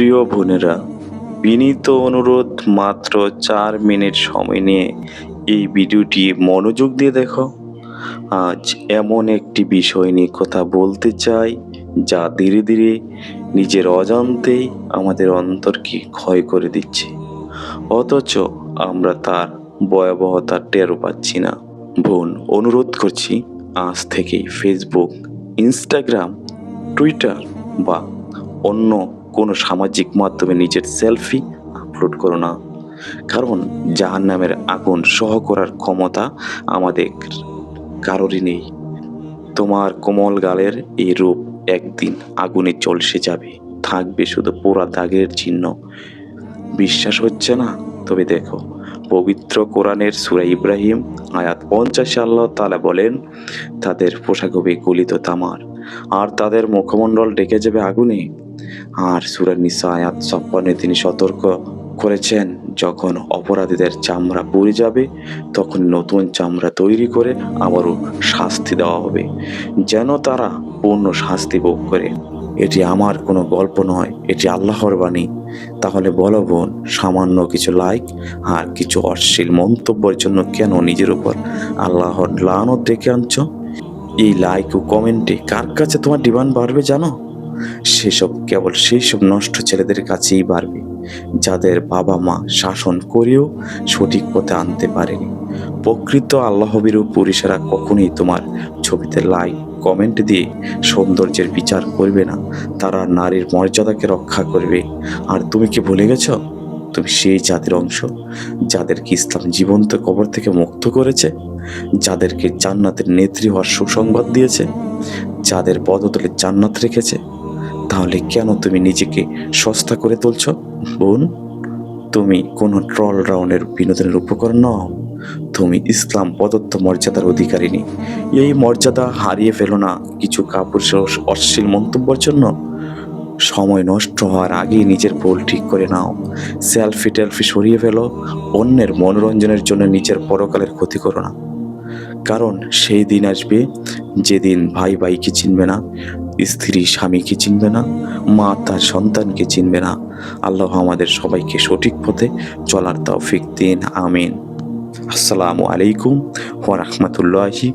প্রিয় বোনেরা, বিনীত অনুরোধ মাত্র চার মিনিট সময় নিয়ে এই ভিডিওটি মনোযোগ দিয়ে দেখো। আজ এমন একটি বিষয় নিয়ে কথা বলতে চাই, যা ধীরে ধীরে নিজের অজান্তেই আমাদের অন্তরকে ক্ষয় করে দিচ্ছে। অথচ আমরা তার ভয়াবহতা টেরও পাচ্ছি না। বোন, অনুরোধ করছি আজ থেকেই ফেসবুক ইনস্টাগ্রাম টুইটার বা অন্য কোনো সামাজিক মাধ্যমে নিজের সেলফি আপলোড করো না। কারণ জাহান নামের আগুন সহ করার ক্ষমতা আমাদের কারোরই নেই। তোমার কোমল গালের এই রূপ একদিন আগুনে চলসে যাবে। থাকবে শুধু পোড়া দাগের চিহ্ন। বিশ্বাস হচ্ছে না? তবে দেখো, পবিত্র কোরআনের সুরা ইব্রাহিম আয়াত পঞ্চাশে আল্লাহ তালা বলেন, তাদের পোশাক হবে গলিত তামার। আর তাদের মুখমণ্ডল ডেকে যাবে আগুনে। আর সুরা নিসা আয়াত ছাপ্পান্নে তিনি সতর্ক করেছেন, যখন অপরাধীদের চামড়া পুড়ে যাবে, তখন নতুন চামড়া তৈরি করে আবারও শাস্তি দেওয়া হবে, যেন তারা পূর্ণ শাস্তি ভোগ করে। এটি আমার কোনো গল্প নয়, এটি আল্লাহর বাণী। তাহলে বলো বোন, সামান্য কিছু লাইক আর কিছু অশ্লীল মন্তব্যের জন্য কেন নিজের উপর আল্লাহর লানত ডেকে আনছো? এই লাইক ও কমেন্টে কার কাছে তোমার ডিমান্ড বাড়বে জানো? সেসব কেবল সেই সব নষ্ট ছেলেদের কাছেই বাড়বে যাদের বাবা মা শাসন করেও সঠিক পথে আনতে পারেনি। প্রকৃত আল্লাহবিরু পুরুষেরা কখনোই তোমার ছবিতে লাইক কমেন্ট দিয়ে সৌন্দর্যের বিচার করবে না। তারা নারীর মর্যাদাকে রক্ষা করবে। আর তুমি কি ভুলে গেছো? তুমি সেই জাতির অংশ যাদেরকে ইসলাম জীবন্ত কবর থেকে মুক্ত করেছে যাদেরকে জান্নাতের নেত্রী হওয়ার সুসংবাদ দিয়েছে, যাদের পদতলে জান্নাত রেখেছে তাহলে কেন তুমি নিজেকে সস্তা করে তুলছ? বোন, তুমি কোনো ট্রল রাউন্ডের বিনোদনের উপকরণ নও। তুমি ইসলাম প্রদত্ত মর্যাদার অধিকারিনী এই মর্যাদা হারিয়ে ফেলো না কিছু কাপড় অশ্লীল মন্তব্যের জন্য। সময় নষ্ট হওয়ার আগেই নিজের ভুল ঠিক করে নাও। সেলফি টেলফি সরিয়ে ফেলো, অন্যের মনোরঞ্জনের জন্য নিজের পরকালের ক্ষতি করো না। কারণ সেই দিন আসবে যেদিন ভাই ভাইকে চিনবে না স্ত্রী স্বামীকে চিনবে না, মা তার সন্তানকে চিনবে না। আল্লাহ আমাদের সবাইকে সঠিক পথে চলার তৌফিক দিন, আমিন। আসসালামু আলাইকুম ওয়া রাহমাতুল্লাহি